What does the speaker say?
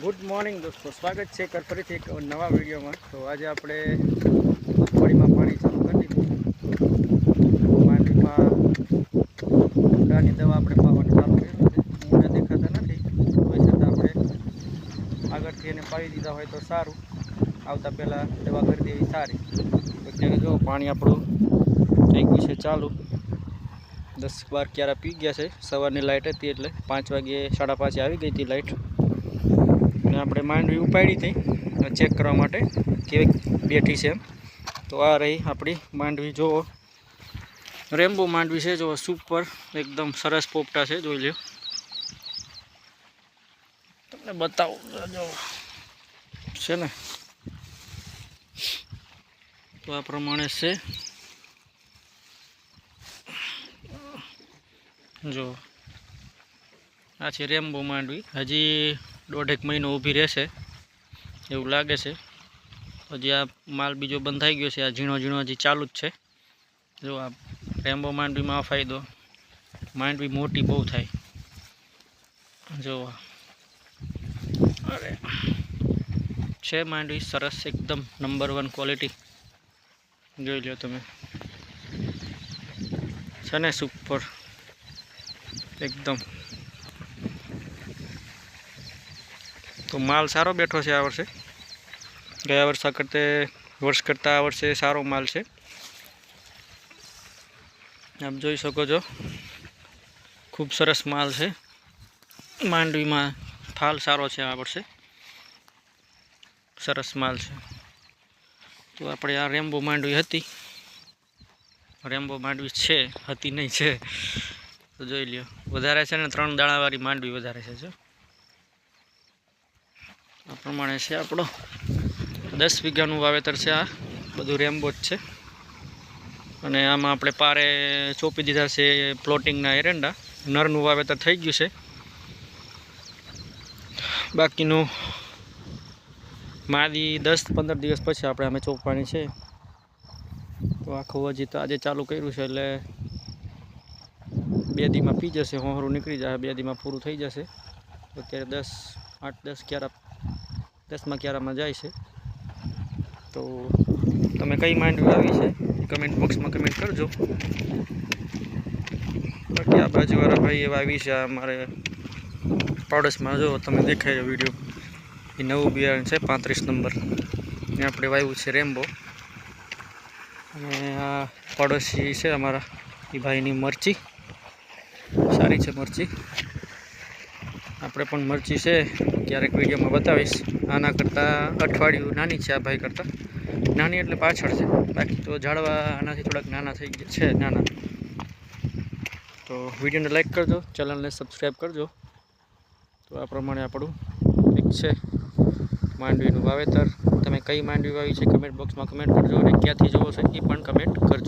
Good morning દોસ્તો, સ્વાગત છે કર ફરીથી એક નવા વિડીયોમાં. તો આજે આપણે હોળીમાં પાણી ચાલુ કરી દીધું. માંડવીમાં ઊંડાની દવા આપણે પાવાની ચાલુ કરી છે ઊંડા દેખાતા નથી. હોય છતાં આપણે આગળથી એને પાવી દીધા હોય તો સારું. આવતા પહેલાં દવા કરી દેવી સારી. તો અત્યારે જો પાણી આપણું થઈ ગયું છે ચાલુ. દસ બાર ક્યારા પી ગયા છે. સવારની લાઇટ હતી એટલે પાંચ વાગે સાડા પાંચે આવી ગઈ હતી લાઇટ આપણે માંડવી ઉપાડી હતી ચેક કરવા માટે કેવી બેઠી છે એમ. તો આ રહી આપણી માંડવી, જુઓ. રેમ્બો માંડવી છે, જુઓ સુપર એકદમ સરસ પોપટા છે, જોઈ લો તમને બતાવું જો છે ને? તો આ પ્રમાણે છે. જો આ છે રેમ્બો માંડવી. હજી દોઢેક મહિનો ઊભી રહેશે. એવું લાગે છે. હજી આ માલ બીજો બંધ થઈ ગયો છે. આ ઝીણો ઝીણો હજી ચાલુ જ છે. જો આ રેમ્બો માંડવીમાં આ ફાયદો. માંડવી મોટી બહુ થાય. જો. અરે. છે માંડવી સરસ એકદમ નંબર વન ક્વોલિટી જોઈ લો તમે. છે ને સુપર એકદમ. તો માલ સારો બેઠો છે આ વર્ષે. ગયા વર્ષા કરતે વર્ષ કરતાં આ વર્ષે સારો માલ છે. આપ જોઈ શકો છો, ખૂબ સરસ માલ છે. માંડવીમાં ફાલ સારો છે આ વર્ષે. સરસ માલ છે. તો આપણે આ રેમ્બો માંડવી હતી. રેમ્બો માંડવી છે, હતી નહીં છે. તો જોઈ લ્યો, વધારે છે ને ત્રણ દાણાવાળી માંડવી વધારે છે, જો. આ પ્રમાણે છે આપણો. દસ વીઘાનું વાવેતર છે આ. બધું રેમ્બો જ છે. અને આમાં આપણે પારે ચોપી દીધા છે પ્લોટિંગના એરંડા. નરનું વાવેતર થઈ ગયું છે. બાકીનું માદી દસ પંદર દિવસ પછી આપણે અમે ચોપવાની છે. તો આખું હજી તો આજે ચાલુ કર્યું છે એટલે બે દીમાં પી જશે, હોહરું નીકળી જશે બે દીમાં પૂરું થઈ જશે. અત્યારે દસ, આઠ, દસ ક્યારા દસમાં ક્યારામાં જાય છે. તો તમે કઈ માંડવી આવી છે? કમેન્ટ બોક્સમાં કમેન્ટ કરજો. બાકી આ બાજુવાળા ભાઈ એવા આવી છે અમારે પાડોશમાં જો તમે દેખાય વીડિયો એ નવું બિયારણ છે, પાંત્રીસ નંબર. ને આપણે વાવ્યું છે રેમ્બો. અને આ પાડોશી છે અમારા, એ ભાઈની મરચી. સારી છે મરચી. આપણે પણ મરચી છે. ક્યારેક વિડીયોમાં બતાવીશ. આના કરતાં અઠવાડિયું નાની છે આ ભાઈ કરતાં. નાની એટલે પાછળ છે. બાકી તો ઝાડવા આનાથી થોડાક નાના થઈ ગયા છે, નાના. તો વિડીયોને લાઈક કરજો, ચેનલને સબસ્ક્રાઈબ કરજો. તો આ પ્રમાણે આપણું એક છે. માંડવીનું વાવેતર. તમે કઈ માંડવી વાવી છે કમેન્ટ બોક્સમાં કમેન્ટ કરજો અને ક્યાંથી જુઓ છો એ પણ કમેન્ટ કરજો.